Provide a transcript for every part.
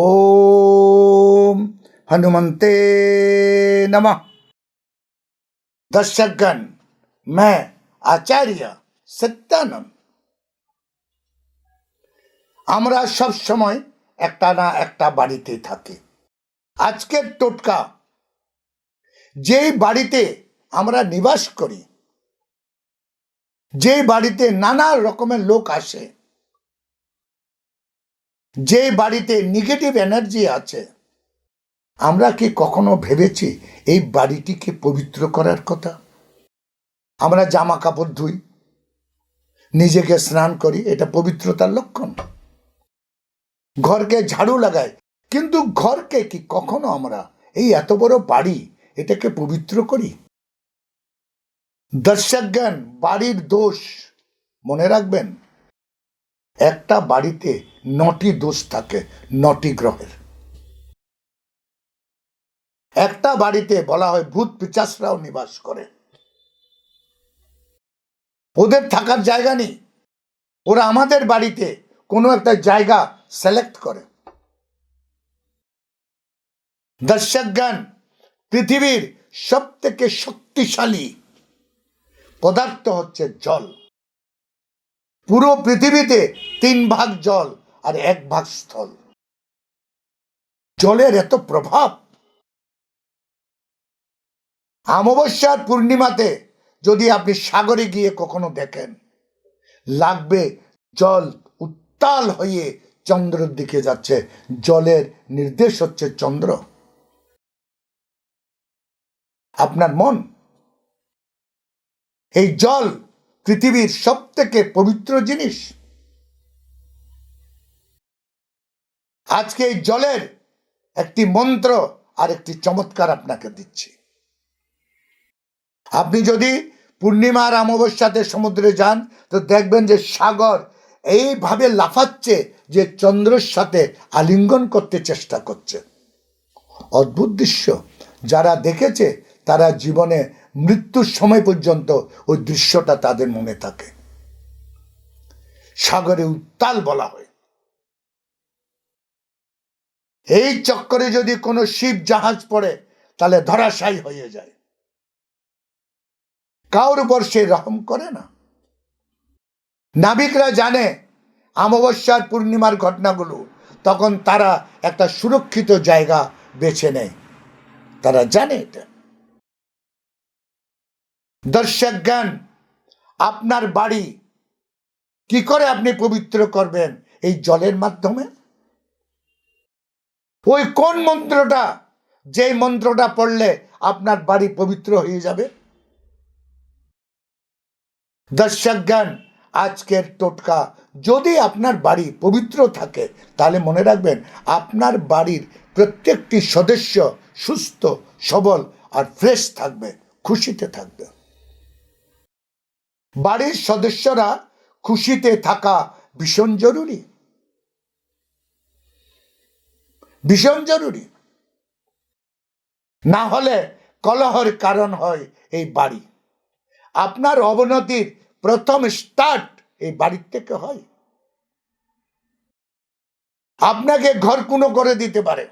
ওম হনুমন্তে নম দর্শকগণ मैं আচার্য সত্যানন্দ আমরা সব সময় একটা না একটা বাড়িতে থাকি। আজকের টোটকা, যেই বাড়িতে আমরা নিবাস করি যে বাড়িতে নানা রকমের লোক আসে যে বাড়িতে নেগেটিভ এনার্জি আছে, আমরা কি কখনো ভেবেছি এই বাড়িটিকে পবিত্র করার কথা? আমরা জামা কাপড় ধুই, নিজেকে স্নান করি, এটা পবিত্রতার লক্ষণ। ঘরকে ঝাড়ু লাগাই, কিন্তু ঘরকে কি কখনো আমরা এই এত বড় বাড়ি এটাকে পবিত্র করি? দর্শকজ্ঞান বাড়ির দোষ মনে রাখবেন একটা বাড়িতে নটি দোষ থাকে, নটি গ্রহের। একটা বাড়িতে বলা হয় ভূত পিচাসরাও নিবাস করে। ওদের থাকার জায়গা নেই। ওরা আমাদের বাড়িতে কোনো একটা জায়গা সিলেক্ট করে। দর্শকগণ, পৃথিবীর সব থেকে শক্তিশালী পদার্থ হচ্ছে জল। পুরো পৃথিবীতে তিন ভাগ জল আর এক ভাগ স্থল। জলের এত প্রভাব। অমাবস্যার পূর্ণিমাতে যদি আপনি সাগরে গিয়ে কখনো দেখেন, লাগবে জল উত্তাল হয়ে চন্দ্রের দিকে যাচ্ছে। জলের নির্দেশ হচ্ছে চন্দ্র। আপনার মন। এই জল পৃথিবীর সব থেকে পবিত্র জিনিস। আজকে এই জলের একটি মন্ত্র আর একটি চমৎকার আপনাকে দিচ্ছি। আপনি যদি পূর্ণিমার অমাবস্যাতে সমুদ্রে যান, তো দেখবেন যে সাগর এইভাবে লাফাচ্ছে যে চন্দ্রের সাথে আলিঙ্গন করতে চেষ্টা করছে। অদ্ভুত দৃশ্য। যারা দেখেছে, তারা জীবনে মৃত্যুর সময় পর্যন্ত ওই দৃশ্যটা তাদের মনে থাকে। সাগরে উত্তাল বলা হয়। এই চক্করে যদি কোনো শিব জাহাজ পড়ে, তাহলে ধরাশায়ী হয়ে যায়। কাউর উপর সে রহম করে না। নাবিকরা জানে, অমাবস্যার পূর্ণিমার ঘটনাগুলো, তখন তারা একটা সুরক্ষিত জায়গা বেছে নেয়। তারা জানে এটা। দর্শক জ্ঞান আপনার বাড়ি কি করে আপনি পবিত্র করবেন? এই জলের মাধ্যমে? ওই কোন মন্ত্রটা? যেই মন্ত্রটা পড়লে আপনার বাড়ি পবিত্র হয়ে যাবে? দর্শক জ্ঞান আজকের টোটকা। যদি আপনার বাড়ি পবিত্র থাকে, তাহলে মনে রাখবেন, আপনার বাড়ির প্রত্যেকটি সদস্য সুস্থ, সবল আর ফ্রেশ থাকবে, খুশিতে থাকবে। বাড়ির সদস্যরা খুশিতে থাকা ভীষণ জরুরি। ভীষণ জরুরি। না হলে কলহর কারণ হয় এই বাড়ি। আপনার অবনতির প্রথম স্টার্ট এই বাড়ির থেকে হয়। আপনাকে ঘর কুনো করে দিতে পারে।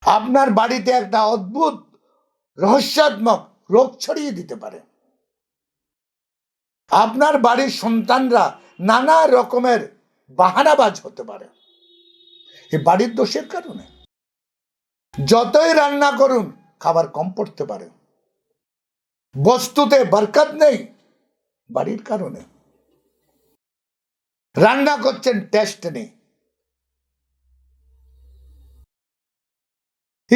আপনার বাড়িতে একটা অদ্ভুত রহস্যাত্মক রোগ ছড়িয়ে দিতে পারে। আপনার বাড়ির সন্তানরা নানা রকমের বাহানাবাজ হতে পারে। এ বাড়ির দোষের কারণে। যতই রান্না করুন, খাবার কম পড়তে পারে। বস্তুতে বরকত নেই বাড়ির কারণে। রান্না করছেন, টেস্ট নেই।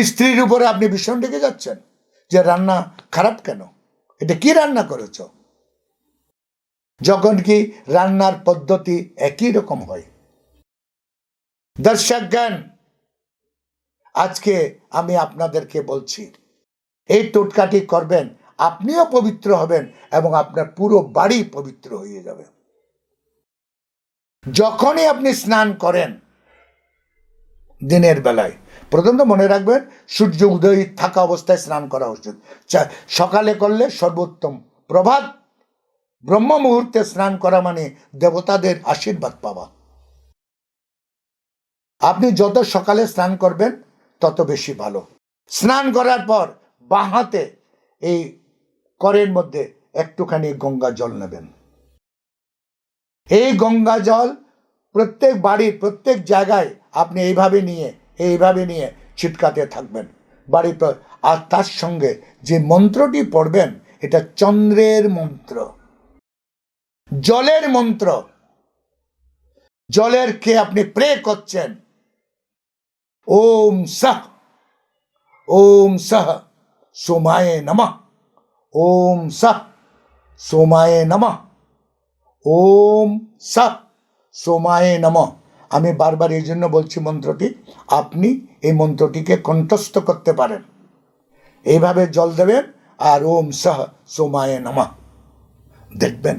স্ত্রীর উপরে আপনি ভীষণ রেগে যাচ্ছেন। যে রান্না খারাপ কেন? এটা কি রান্না করেছ? যখন কি রান্নার পদ্ধতি একই রকম হয়। দর্শক জ্ঞান আজকে আমি আপনাদেরকে বলছি, এই টোটকাটি করবেন, আপনিও পবিত্র হবেন এবং আপনার পুরো বাড়ি পবিত্র হয়ে যাবে। যখনই আপনি স্নান করেন, দিনের বেলায় প্রথমত মনে রাখবেন, সূর্য উদয় থাকা অবস্থায় স্নান করা উচিত। সকালে করলে সর্বোত্তম প্রভাত, ব্রহ্ম মুহূর্তে স্নান করা মানে দেবতাদের আশীর্বাদ পাওয়া। আপনি যত সকালে স্নান করবেন, তত বেশি ভালো। স্নান করার পর বাঁ হাতে এই করের মধ্যে একটুখানি গঙ্গা জল নেবেন। এই গঙ্গা জল প্রত্যেক বাড়ির, প্রত্যেক জায়গায় আপনি এইভাবে নিয়ে এইভাবে নিয়ে ছিটকাতে থাকবেন। বাড়ির আর তার সঙ্গে যে মন্ত্রটি পড়বেন, এটা চন্দ্রের মন্ত্র। জলের মন্ত্র। জলের কে আপনি প্রে করছেন? ওম সহ। ওম সহ। সোমায়ে নমঃ। ওম সহ। সোমায়ে নমঃ। ওম সহ। সোমায়ে নমঃ। আমি বারবার এই জন্য বলছি মন্ত্রটি, আপনি এই মন্ত্রটিকে কণ্ঠস্থ করতে পারেন। এইভাবে জল দেবেন আর ওম সহ সোমায়ে নমঃ। দেখবেন,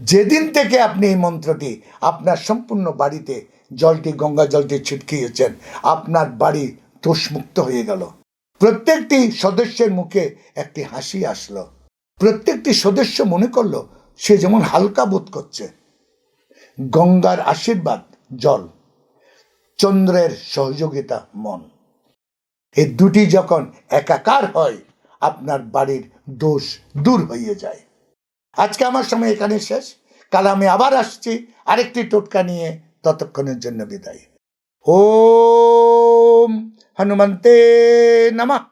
যেদিন থেকে আপনি এই মন্ত্রটি আপনার সম্পূর্ণ বাড়িতে জলটি, গঙ্গা জলটি ছিটকিয়েছেন, আপনার বাড়ি দোষমুক্ত হয়ে গেল। প্রত্যেকটি সদস্যের মুখে একটি হাসি আসলো। প্রত্যেকটি সদস্য মনে করল, সে যেমন হালকা বোধ করছে। গঙ্গার আশীর্বাদ জল, চন্দ্রের সহযোগিতা মন। এই দুটি যখন একাকার হয়, আপনার বাড়ির দোষ দূর হয়ে যায়। আজকে আমার সময় এখানে শেষ। কাল আমি আবার আসছি। আরেকটি টোটকা নিয়ে ততক্ষণের জন্য বিদায়। ওম হনুমন্তে নমঃ।